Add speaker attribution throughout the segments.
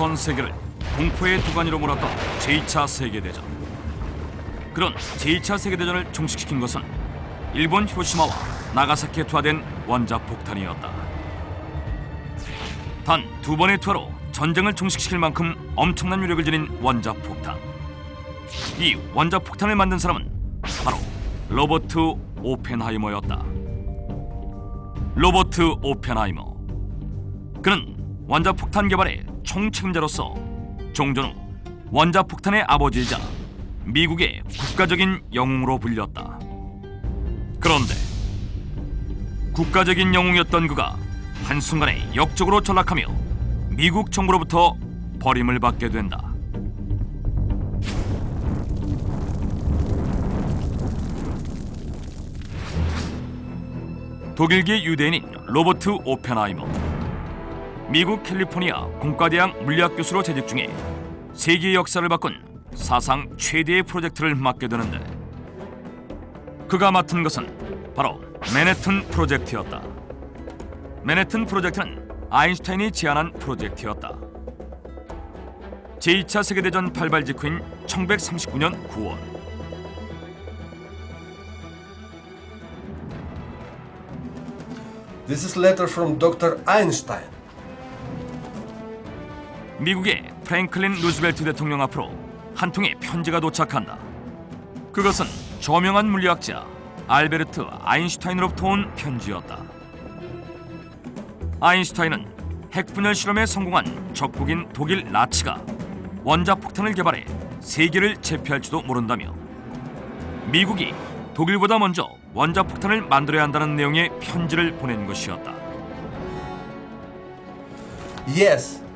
Speaker 1: 전 세계를 공포의 두간이로 몰았던 제2차 세계대전. 그런 제2차 세계대전을 종식시킨 것은 일본 히로시마와 나가사키에 투하된 원자 폭탄이었다. 단 두 번의 투하로 전쟁을 종식시킬 만큼 엄청난 위력을 지닌 원자 폭탄. 이 원자 폭탄을 만든 사람은 바로 로버트 오펜하이머였다. 로버트 오펜하이머. 그는 원자 폭탄 개발의 총책임자로서 종전 후 원자 폭탄의 아버지이자 미국의 국가적인 영웅으로 불렸다. 그런데 국가적인 영웅이었던 그가 한순간에 역적으로 전락하며 미국 정부로부터 버림을 받게 된다. 독일계 유대인인 로버트 오펜하이머. 미국 캘리포니아 공과대학 물리학 교수로 재직 중에 세계 역사를 바꾼 사상 최대의 프로젝트를 맡게 되는데 그가 맡은 것은 바로 맨해튼 프로젝트였다. 맨해튼 프로젝트는 아인슈타인이 제안한 프로젝트였다. 제2차 세계대전 발발 직후인 1939년 9월
Speaker 2: This is letter from Dr. Einstein.
Speaker 1: 미국의 프랭클린 루즈벨트 대통령 앞으로 한 통의 편지가 도착한다. 그것은 저명한 물리학자 알베르트 아인슈타인으로부터 온 편지였다. 아인슈타인은 핵분열 실험에 성공한 적국인 독일 나치가 원자 폭탄을 개발해 세계를 제패할지도 모른다며 미국이 독일보다 먼저 원자 폭탄을 만들어야 한다는 내용의 편지를 보낸 것이었다.
Speaker 2: Yes.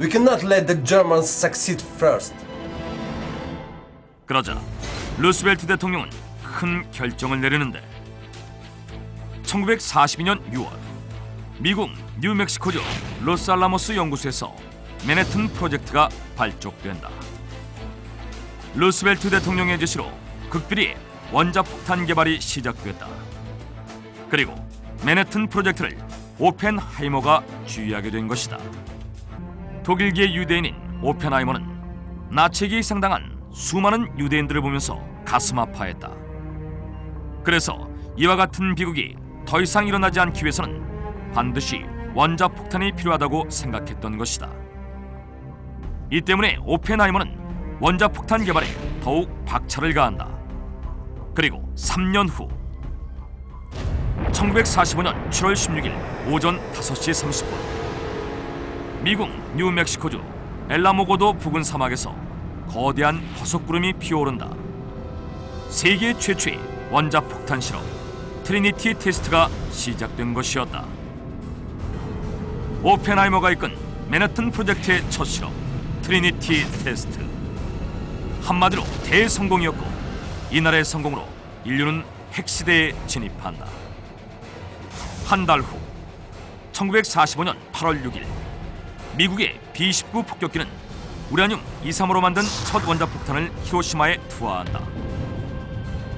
Speaker 2: We cannot let the Germans succeed first.
Speaker 1: 그러자 루스벨트 대통령은 큰 결정을 내리는데 1942년 6월 미국 뉴멕시코주 로스알라모스 연구소에서 맨해튼 프로젝트가 발족된다. 루스벨트 대통령의 지시로 극비리 원자 폭탄 개발이 시작됐다. 그리고 맨해튼 프로젝트를 오펜하이머가 주의하게 된 것이다. 독일계 유대인인 오펜하이머는 나치에게 상당한 수많은 유대인들을 보면서 가슴 아파했다. 그래서 이와 같은 비극이 더 이상 일어나지 않기 위해서는 반드시 원자 폭탄이 필요하다고 생각했던 것이다. 이 때문에 오펜하이머는 원자 폭탄 개발에 더욱 박차를 가한다. 그리고 3년 후 1945년 7월 16일 오전 5시 30분 미국 뉴멕시코주 엘라모고도 부근 사막에서 거대한 버섯구름이 피어오른다. 세계 최초의 원자 폭탄 실험 트리니티 테스트가 시작된 것이었다. 오펜하이머가 이끈 맨해튼 프로젝트의 첫 실험 트리니티 테스트 한마디로 대성공이었고 이날의 성공으로 인류는 핵시대에 진입한다. 한 달 후 1945년 8월 6일 미국의 B-19 폭격기는 우라늄 235로 만든 첫 원자 폭탄을 히로시마에 투하한다.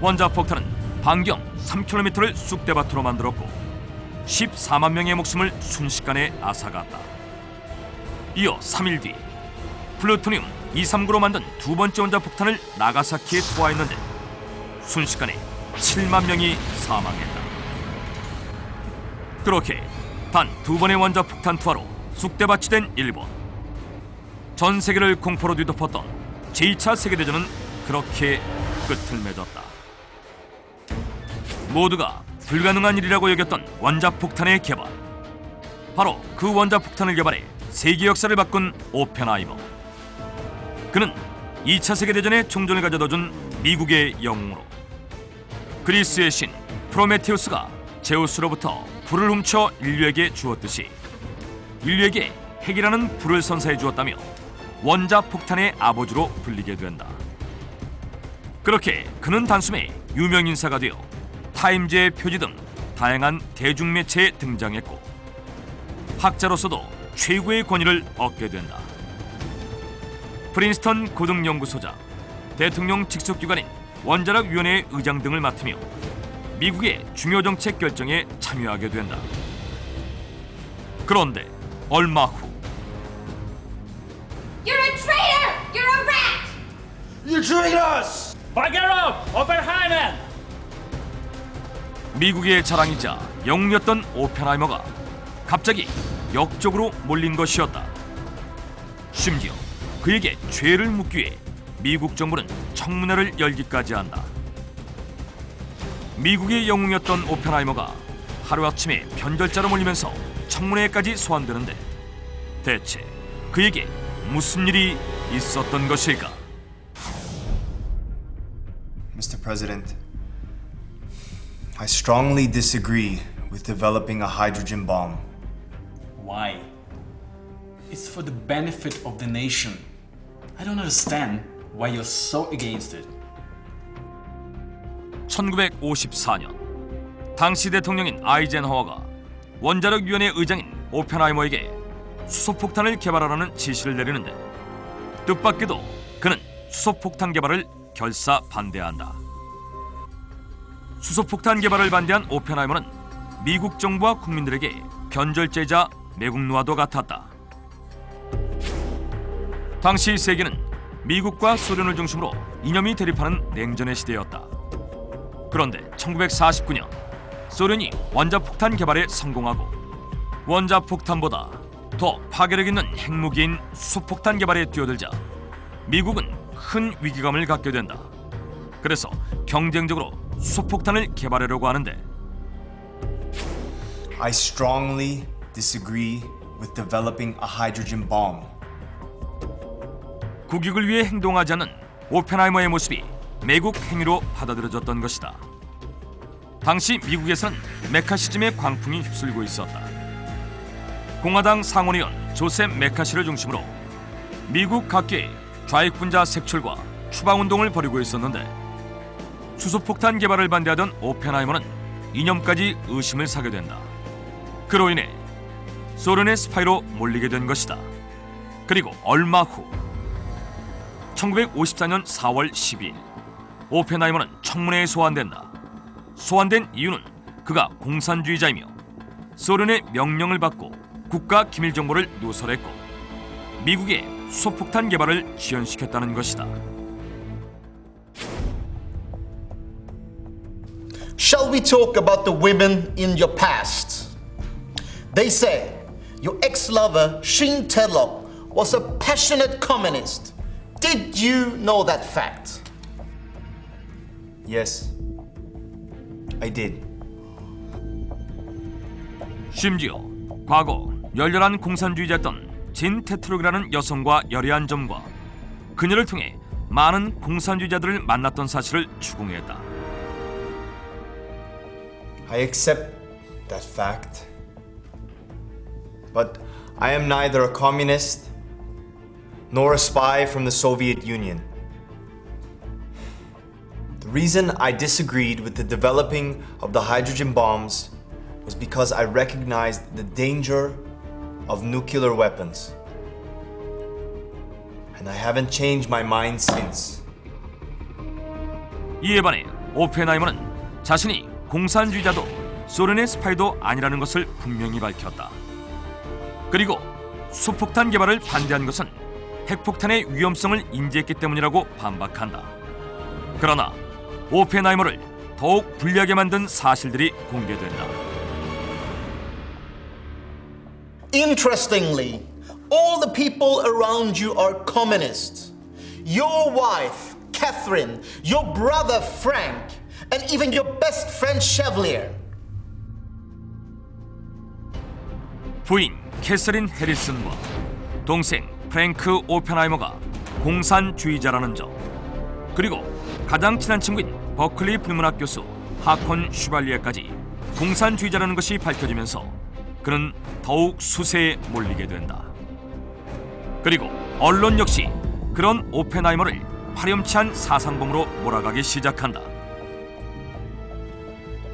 Speaker 1: 원자 폭탄은 반경 3km를 쑥대밭으로 만들었고 14만 명의 목숨을 순식간에 앗아갔다. 이어 3일 뒤 플루토늄 239로 만든 두 번째 원자 폭탄을 나가사키에 투하했는데 순식간에 7만 명이 사망했다. 그렇게 단 두 번의 원자 폭탄 투하로 쑥대밭이 된 일본. 전 세계를 공포로 뒤덮었던 제2차 세계대전은 그렇게 끝을 맺었다. 모두가 불가능한 일이라고 여겼던 원자 폭탄의 개발. 바로 그 원자 폭탄을 개발해 세계 역사를 바꾼 오펜하이머. 그는 2차 세계대전의 총전을 가져다 준 미국의 영웅으로 그리스의 신 프로메테우스가 제우스로부터 불을 훔쳐 인류에게 주었듯이 인류에게 핵이라는 불을 선사해 주었다며 원자 폭탄의 아버지로 불리게 된다. 그렇게 그는 단숨에 유명 인사가 되어 타임즈의 표지 등 다양한 대중매체에 등장했고 학자로서도 최고의 권위를 얻게 된다. 프린스턴 고등연구소장, 대통령 직속기관인 원자력위원회 의장 등을 맡으며 미국의 중요 정책 결정에 참여하게 된다. 그런데 얼마 후
Speaker 2: You're a
Speaker 3: traitor! You're a rat! You're doing us! 바게로 오펜하이멘!
Speaker 1: 미국의 자랑이자 영웅이었던 오펜하이머가 갑자기 역적으로 몰린 것이었다. 심지어 그에게 죄를 묻기 위해 미국 정부는 청문회를 열기까지 한다. 미국의 영웅이었던 오펜하이머가 하루아침에 변절자로 몰리면서 청문회까지 소환되는데 대체 그에게 무슨 일이 있었던 것일까?
Speaker 4: Mr. President, I strongly disagree with developing a hydrogen bomb.
Speaker 3: Why? It's for the benefit of the nation. I don't understand why you're so against it.
Speaker 1: 1954년 당시 대통령인 아이젠하워가 원자력위원회 의장인 오펜하이머에게 수소폭탄을 개발하라는 지시를 내리는데 뜻밖에도 그는 수소폭탄 개발을 결사 반대한다. 수소폭탄 개발을 반대한 오펜하이머는 미국 정부와 국민들에게 변절제자 매국노와도 같았다. 당시 세계는 미국과 소련을 중심으로 이념이 대립하는 냉전의 시대였다. 그런데 1949년 소련이 원자폭탄 개발에 성공하고 원자폭탄보다 더 파괴력 있는 핵무기인 수소폭탄 개발에 뛰어들자 미국은 큰 위기감을 갖게 된다. 그래서 경쟁적으로 수소폭탄을 개발하려고 하는데
Speaker 4: I strongly disagree with developing a hydrogen bomb.
Speaker 1: 국익을 위해 행동하지 않는 오펜하이머의 모습이 매국 행위로 받아들여졌던 것이다. 당시 미국에서는 메카시즘의 광풍이 휩쓸고 있었다. 공화당 상원의원 조셉 메카시를 중심으로 미국 각계의 좌익분자 색출과 추방운동을 벌이고 있었는데 수소폭탄 개발을 반대하던 오펜하이머는 이념까지 의심을 사게 된다. 그로 인해 소련의 스파이로 몰리게 된 것이다. 그리고 얼마 후 1954년 4월 12일 오펜하이머는 청문회에 소환된다. 소환된 이유는 그가 공산주의자이며 소련의 명령을 받고 국가 기밀 정보를 누설했고 미국의 수소폭탄 개발을 지연시켰다는 것이다.
Speaker 5: Shall we talk about the women in your past? They say your ex lover, Shin Telok, was a passionate communist. Did you know that fact?
Speaker 4: Yes, I did.
Speaker 1: 심지어 과거 열렬한 공산주의자였던 진 테트록이라는 여성과 열애한 점과 그녀를 통해 많은 공산주의자들을 만났던 사실을 추궁했다.
Speaker 4: I accept that fact. But I am neither a communist nor a spy from the Soviet Union. Reason I disagreed with the developing of the hydrogen bombs was because I recognized the danger of nuclear weapons. And I haven't changed my mind since.
Speaker 1: 이에 반해 오펜하이머는 자신이 공산주의자도 소련의 스파이도 아니라는 것을 분명히 밝혔다. 그리고 수폭탄 개발을 반대한 것은 핵폭탄의 위험성을 인지했기 때문이라고 반박한다. 그러나 오펜하이머를 더욱 불리하게 만든 사실들이 공개된다.
Speaker 5: Interestingly, all the people around you are communists. Your wife, Catherine, your brother, Frank, and even your best friend, Chevalier.
Speaker 1: 부인 캐서린 해리슨과 동생 프랭크 오펜하이머가 공산주의자라는 점 그리고 가장 친한 친구인 버클리 불문학 교수 하콘 슈발리에까지 공산주의자라는 것이 밝혀지면서 그는 더욱 수세에 몰리게 된다. 그리고 언론 역시 그런 오펜하이머를 파렴치한 사상범으로 몰아가기 시작한다.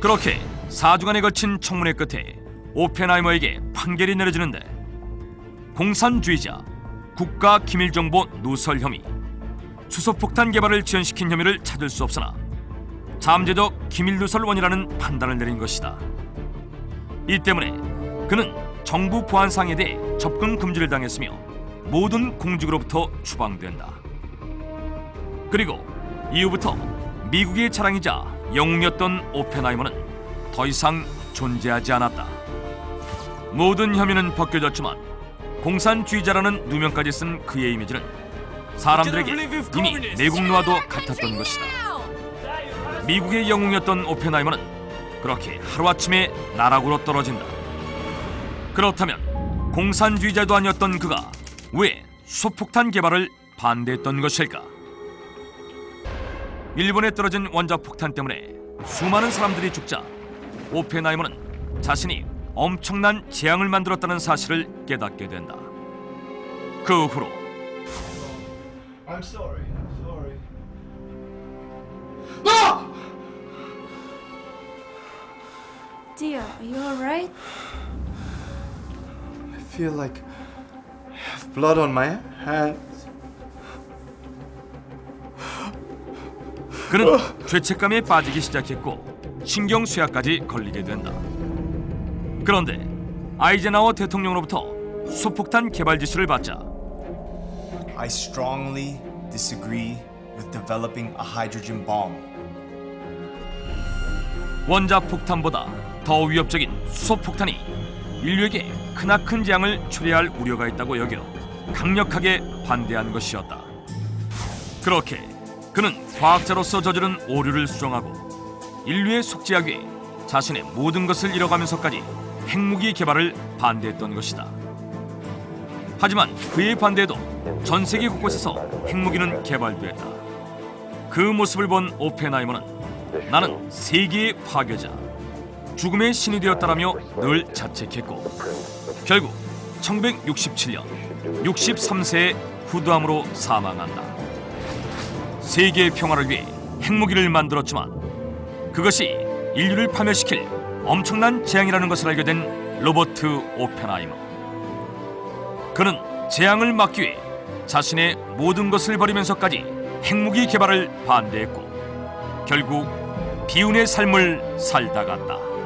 Speaker 1: 그렇게 4주간에 걸친 청문회 끝에 오펜하이머에게 판결이 내려지는데 공산주의자, 국가 기밀정보 누설 혐의, 수소폭탄 개발을 지연시킨 혐의를 찾을 수 없으나 잠재적 기밀 누설 원이라는 판단을 내린 것이다. 이 때문에 그는 정부 보안상에 대해 접근 금지를 당했으며 모든 공직으로부터 추방된다. 그리고 이후부터 미국의 자랑이자 영웅이었던 오펜하이머는 더 이상 존재하지 않았다. 모든 혐의는 벗겨졌지만 공산주의자라는 누명까지 쓴 그의 이미지는 사람들에게 이미 내국 노화도 같았던 것이다. 미국의 영웅이었던 오펜하이머는 그렇게 하루아침에 나락으로 떨어진다. 그렇다면 공산주의자도 아니었던 그가 왜 수폭탄 개발을 반대했던 것일까? 일본에 떨어진 원자폭탄 때문에 수많은 사람들이 죽자 오펜하이머는 자신이 엄청난 재앙을 만들었다는 사실을 깨닫게 된다. 그 후로
Speaker 4: I'm sorry. I'm sorry.
Speaker 6: Dear, are you alright?
Speaker 4: I feel like I have blood on my hands.
Speaker 1: 그는 죄책감에 빠지기 시작했고 신경 쇠약까지 걸리게 된다. 그런데 아이젠하워 대통령으로부터 수폭탄 개발 지시를 받자
Speaker 4: I strongly disagree with developing a hydrogen bomb.
Speaker 1: 원자 폭탄보다 더 위협적인 수소폭탄이 인류에게 크나큰 재앙을 초래할 우려가 있다고 여기로 강력하게 반대한 것이었다. 그렇게 그는 과학자로서 저지른 오류를 수정하고 인류에 속죄하기 위해 자신의 모든 것을 잃어가면서까지 핵무기 개발을 반대했던 것이다. 하지만 그의 반대에도 전 세계 곳곳에서 핵무기는 개발됐다. 그 모습을 본 오펜하이머는 나는 세계의 파괴자, 죽음의 신이 되었다라며 늘 자책했고 결국 1967년 63세의 후두암으로 사망한다. 세계의 평화를 위해 핵무기를 만들었지만 그것이 인류를 파멸시킬 엄청난 재앙이라는 것을 알게 된 로버트 오펜하이머. 그는 재앙을 막기 위해 자신의 모든 것을 버리면서까지 핵무기 개발을 반대했고 결국 비운의 삶을 살다 갔다.